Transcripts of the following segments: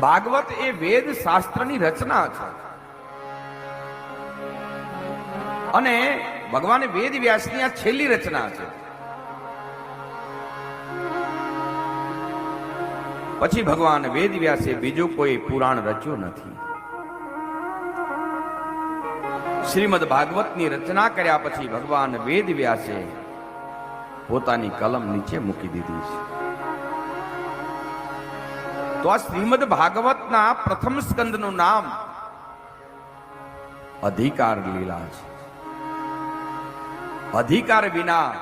ભાગવત એ વેદ શાસ્ત્રની રચના છે. અને ભગવાન વેદ વ્યાસની આ છેલ્લી રચના છે. પછી ભગવાન વેદ વ્યાસે બીજું કોઈ પુરાણ રચ્યું નથી. શ્રીમદ ભાગવતની રચના કર્યા પછી ભગવાન વેદ વ્યાસે પોતાની કલમ નીચે મૂકી દીધી છે. તો આ શ્રીમદ ભાગવતના પ્રથમ સ્કંદનું નામ અધિકાર લીલા છે. અધિકાર વિના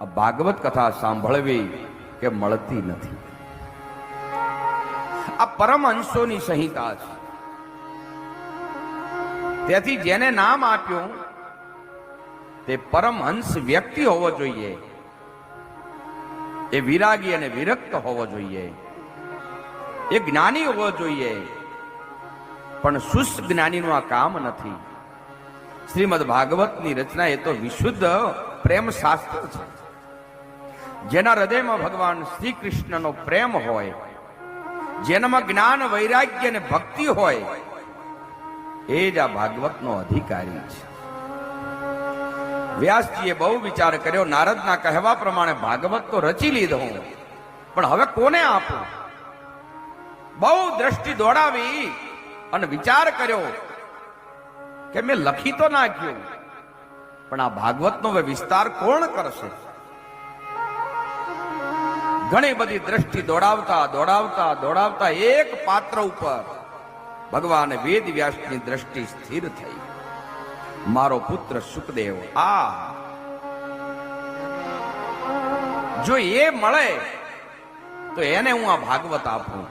આ ભાગવત કથા સાંભળવી કે મળતી નથી. આ પરમહંસોની સંહિતા છે. તેથી જેને નામ આપ્યું, તે પરમહંસ વ્યક્તિ હોવો જોઈએ. એ વિરાગી અને વિરક્ત હોવો જોઈએ. એ જ્ઞાની હોવો જોઈએ. પણ શુષ્ક જ્ઞાનીનું આ કામ નથી. શ્રીમદ ભાગવતની રચના એ તો વિશુદ્ધ પ્રેમ શાસ્ત્ર છે. જેના હૃદયમાં ભગવાન શ્રી કૃષ્ણનો પ્રેમ હોય, જેનામાં જ્ઞાન, વૈરાગ્ય અને ભક્તિ હોય, એ જ આ ભાગવતનો અધિકારી છે. વ્યાસજીએ બહુ વિચાર કર્યો, નારદના કહેવા પ્રમાણે ભાગવત તો રચી લીધો પણ હવે કોને આપું? બહુ દ્રષ્ટિ દોડાવી અને વિચાર કર્યો કે મેં લખી તો નાખ્યું, પણ આ ભાગવતનો વિસ્તાર કોણ કરશે? ઘણી બધી દ્રષ્ટિ દોડાવતા દોડાવતા દોડાવતા એક પાત્ર ઉપર ભગવાન વેદ વ્યાસની દ્રષ્ટિ સ્થિર થઈ. મારો પુત્ર સુખદેવ, આ જો એ મળે, તો એને હું આ ભાગવત આપું.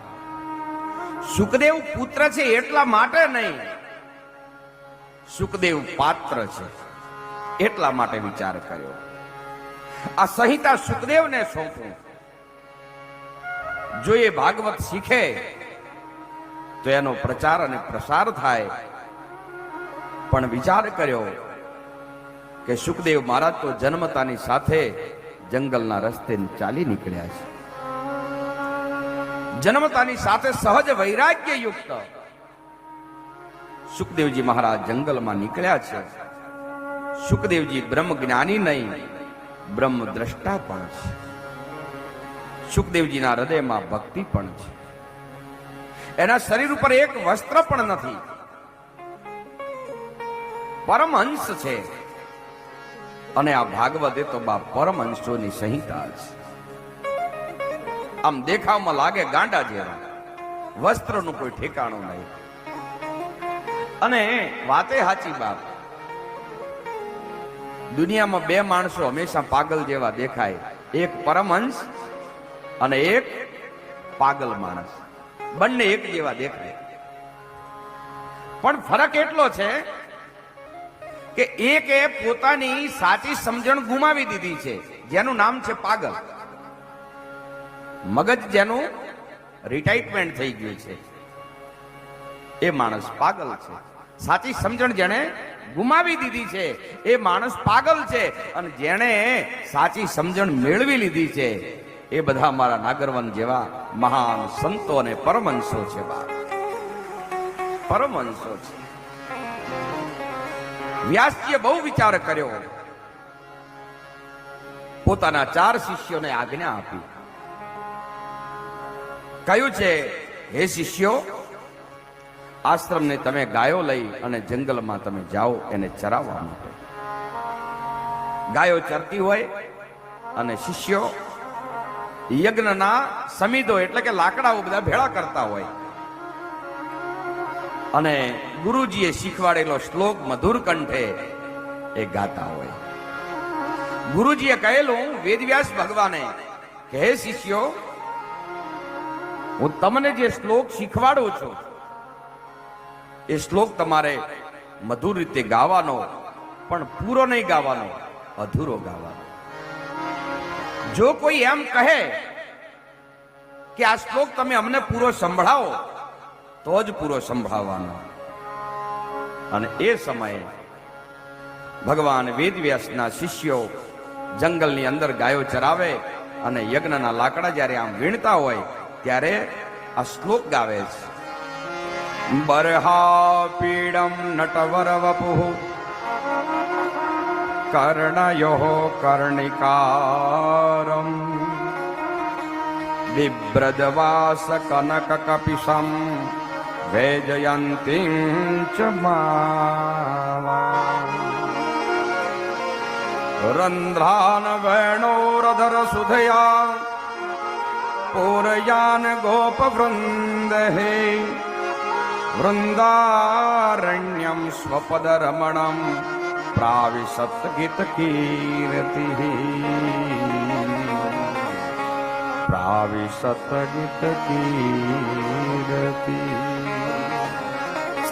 સુખદેવ પુત્ર છે એટલા માટે નહીં. સુખદેવ પાત્ર છે એટલા માટે વિચાર કર્યો. આ સંહિતા સુખદેવને સોંપું. જો એ ભાગવત શીખે, તો એનો પ્રચાર અને પ્રસાર થાય. પણ વિચાર કર્યો કે સુખદેવ મહારાજ તો જન્મતાની સાથે જંગલના રસ્તે ચાલી નીકળ્યા છે. જન્મતાની સાથે સહજ વૈરાગ્ય યુક્ત સુખદેવજી મહારાજ જંગલમાં નીકળ્યા છે. સુખદેવજી બ્રહ્મ જ્ઞાની નહીં બ્રહ્મ દ્રષ્ટા પણ છે. સુખદેવજીના હૃદયમાં ભક્તિ પણ છે. એના શરીર ઉપર એક વસ્ત્ર પણ નથી. પરમહંસ છે. અને આ ભાગવત તો બા પરમહંસોની સંહિતા છે આમ દેખાવમાં લાગે ગાંડા જેવા. વસ્ત્રનું કોઈ ઠેકાણું નહીં. અને વાતે સાચી બાપ દુનિયામાં બે માણસો હંમેશા પાગલ જેવા દેખાય. એક પરમહંસ અને એક પાગલ માણસ. બંને એક જેવા દેખાય. પણ ફરક એટલો છે કે એક એ પોતાની સાચી સમજણ ગુમાવી દીધી છે. જેનું નામ છે પાગલ. મગજ જેનું રિટાયરમેન્ટ થઈ ગયું છે. એ માણસ પાગલ છે. સાચી સમજણ જેને ગુમાવી દીધી છે. એ માણસ પાગલ છે. અને જેણે સાચી સમજણ મેળવી લીધી છે. એ બધા મારા નાગરવન જેવા મહાન સંતો અને પરમહંસો છે પરમહંસો છે. વ્યાસજીએ બહુ વિચાર કર્યો. પોતાના ચાર શિષ્યોને આજ્ઞા આપી. કયું છે, હે શિષ્યો, આશ્રમને તમે ગાયો લઈ અને જંગલમાં તમે જાઓ એને ચરાવવા માટે. ગાયો ચરતી હોય અને શિષ્યો યજ્ઞના સમિધો એટલે કે લાકડાઓ બધા ભેળા કરતા હોય. અને ગુરુજીએ શીખવાડેલો શ્લોક મધુર કંઠે એ ગાતા હોય. ગુરુજીએ કહેલું, વેદવ્યાસ ભગવાને, કે હે શિષ્યો હું તમને જે શ્લોક શીખવાડું છું, એ શ્લોક તમારે મધુર રીતે ગાવાનો, પણ પૂરો નહીં ગાવાનો, અધૂરો ગાવાનો. જો કોઈ એમ કહે કે આ શ્લોક તમે અમને પૂરો સંભળાવો, તો જ પૂરો સંભળાવવાનો. અને એ સમયે ભગવાન વેદવ્યાસના શિષ્યો જંગલની અંદર ગાયો ચરાવે અને યજ્ઞના લાકડા જ્યારે આમ વીણતા હોય ત્યારે આ શ્લોક ગાવે છે. બરહા પીડમ નટવર વપુ કર્ણયો કર્ણિકારમ. બિભ્રજવાસ કનક કપિશમ વેજયંતી ચ રંધ્રાન पूरयानगोपवृन्दहे। वृन्दारण्यं स्वपदरमणं प्राविसत्गितकीर्तिः प्राविसत्गितकीरतिः